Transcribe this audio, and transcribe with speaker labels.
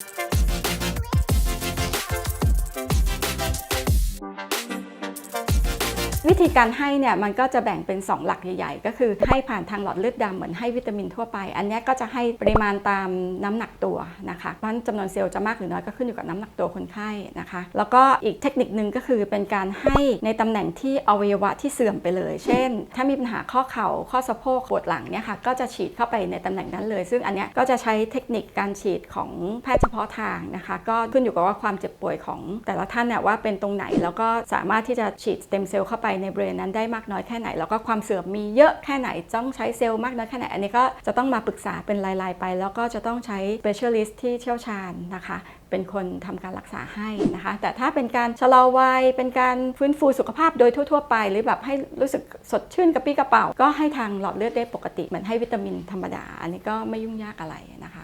Speaker 1: Thank you. วิธีการให้เนี่ยมันก็จะแบ่งเป็น 2 หลักใหญ่ ๆ ก็คือให้ผ่านทางหลอดเลือดดำเหมือนให้วิตามินทั่วไป อันนี้ก็จะให้ปริมาณตามน้ำหนักตัวนะคะเพราะฉะนั้นจำนวนเซลล์จะมากหรือน้อยก็ขึ้นอยู่กับน้ำหนักตัวคนไข้นะคะ แล้วก็อีกเทคนิคนึงก็คือเป็นการให้ในตำแหน่งที่อวัยวะที่เสื่อมไปเลย เช่น ถ้ามีปัญหาข้อเข่าข้อสะโพกปวดหลังเนี่ยค่ะก็จะฉีดเข้าไปในตำแหน่งนั้นเลย ซึ่งอันนี้ก็จะใช้เทคนิคการฉีดของแพทย์เฉพาะทางนะคะ ก็ขึ้นอยู่กับว่าความเจ็บป่วยของแต่ละท่านเนี่ยว่าเป็นตรงไหนแล้วก็สามารถที่จะฉีดสเต็มเซลล์เข้าไปในบริเวณนั้นได้มากน้อยแค่ไหน แล้วก็ความเสื่อมมีเยอะแค่ไหนต้องใช้เซลล์มากน้อยแค่ไหน อันนี้ก็จะต้องมาปรึกษาเป็นรายๆไป แล้วก็จะต้องใช้ specialist ที่เชี่ยวชาญนะคะ เป็นคนทำการรักษาให้นะคะ แต่ถ้าเป็นการชะลอวัยเป็นการฟื้นฟูสุขภาพโดยทั่ว ๆ ไป หรือแบบให้รู้สึกสดชื่นกระปรี้กระเป๋า ก็ให้ทางหลอดเลือดได้ปกติเหมือนให้วิตามินธรรมดา อันนี้ก็ไม่ยุ่งยากอะไรนะคะ